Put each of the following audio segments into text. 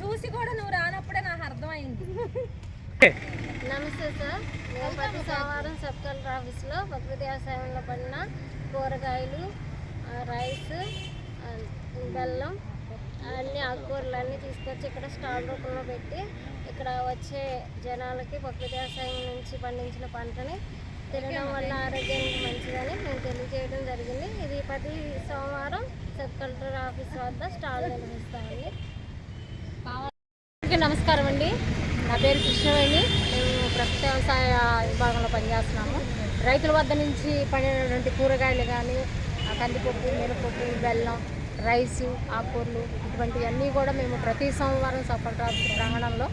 చూసి కూడా నువ్వు రానప్పుడే నాకు అర్థమైంది నమస్తే సార్. నేను ప్రతి సోమవారం సబ్ కలెక్టర్ ఆఫీస్లో ప్రకృతి వ్యవసాయంలో పడిన కూరగాయలు రైస్ బెల్లం అన్ని ఆకుకూరలు అన్నీ తీసుకొచ్చి ఇక్కడ స్టాల్ రూపంలో పెట్టి ఇక్కడ వచ్చే జనాలకి ప్రకృతి వ్యవసాయం నుంచి పండించిన పంటని తినడం వల్ల ఆరోగ్యానికి మంచిదని మేము తెలియజేయడం జరిగింది. ఇది ప్రతి సోమవారం సబ్ కలెక్టర్ ఆఫీస్ వద్ద స్టాల్ నిర్వహిస్తామండి. నమస్కారం అండి. నా పేరు కృష్ణవేణి. మేము ప్రకృతి వ్యవసాయ విభాగంలో పనిచేస్తున్నాము. రైతుల వద్ద నుంచి పండినటువంటి కూరగాయలు కానీ కందిపప్పు మినపప్పు బెల్లం రైసు ఆకుకూరలు ఇటువంటివన్నీ కూడా మేము ప్రతి సోమవారం సఫల్ ప్రాంగణంలో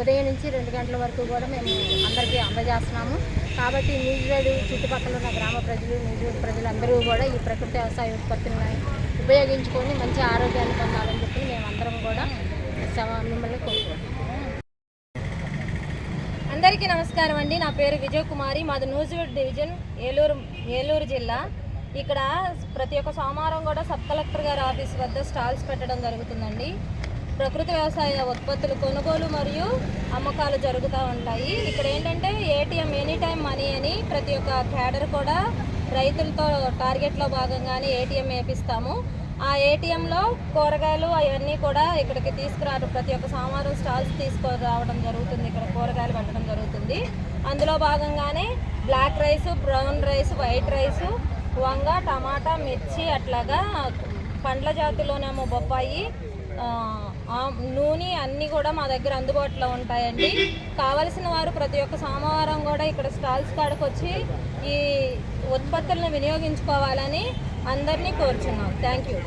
ఉదయం నుంచి రెండు గంటల వరకు కూడా మేము అందరికీ అందజేస్తున్నాము. కాబట్టి న్యూజిలాండ్ చుట్టుపక్కల ఉన్న గ్రామ ప్రజలు న్యూజిలాండ్ ప్రజలందరూ కూడా ఈ ప్రకృతి వ్యవసాయ ఉత్పత్తులను ఉపయోగించుకొని మంచి ఆరోగ్యాన్ని పొందాలని చెప్పి మేము అందరం కూడా మిమ్మల్ని కోరుకుంటున్నాం. అందరికీ నమస్కారం అండి. నా పేరు విజయకుమారి. మాది న్యూజిలాండ్ డివిజన్ ఏలూరు ఏలూరు జిల్లా. ఇక్కడ ప్రతి ఒక్క సోమవారం కూడా సబ్ కలెక్టర్ గారి ఆఫీస్ వద్ద స్టాల్స్ పెట్టడం జరుగుతుందండి. ప్రకృతి వ్యవసాయ ఉత్పత్తులు కొనుగోలు మరియు అమ్మకాలు జరుగుతూ ఉంటాయి. ఇక్కడ ఏంటంటే ఏటీఎం ఎనీ టైం మనీ అని ప్రతి ఒక్క క్యాడర్ కూడా రైతులతో టార్గెట్లో భాగంగానే ఏటీఎం వేపిస్తాము. ఆ ఏటీఎంలో కూరగాయలు అవన్నీ కూడా ఇక్కడికి తీసుకురావడం ప్రతి ఒక్క సోమవారం స్టాల్స్ తీసుకురావడం జరుగుతుంది. ఇక్కడ కూరగాయలు పెట్టడం జరుగుతుంది. అందులో భాగంగానే black rice brown rice white rice వంగ టమాటా మిర్చి అట్లాగా పండ్ల జాతిలోనేమో బొప్పాయి ఆ, నూనె అన్నీ కూడా మా దగ్గర అందుబాటులో ఉంటాయండి. కావలసిన వారు ప్రతి ఒక్క సోమవారం కూడా ఇక్కడ స్టాల్స్ కాడకు వచ్చి ఈ ఉత్పత్తులను వినియోగించుకోవాలని అందరినీ కోరుచున్నాం. Thank you.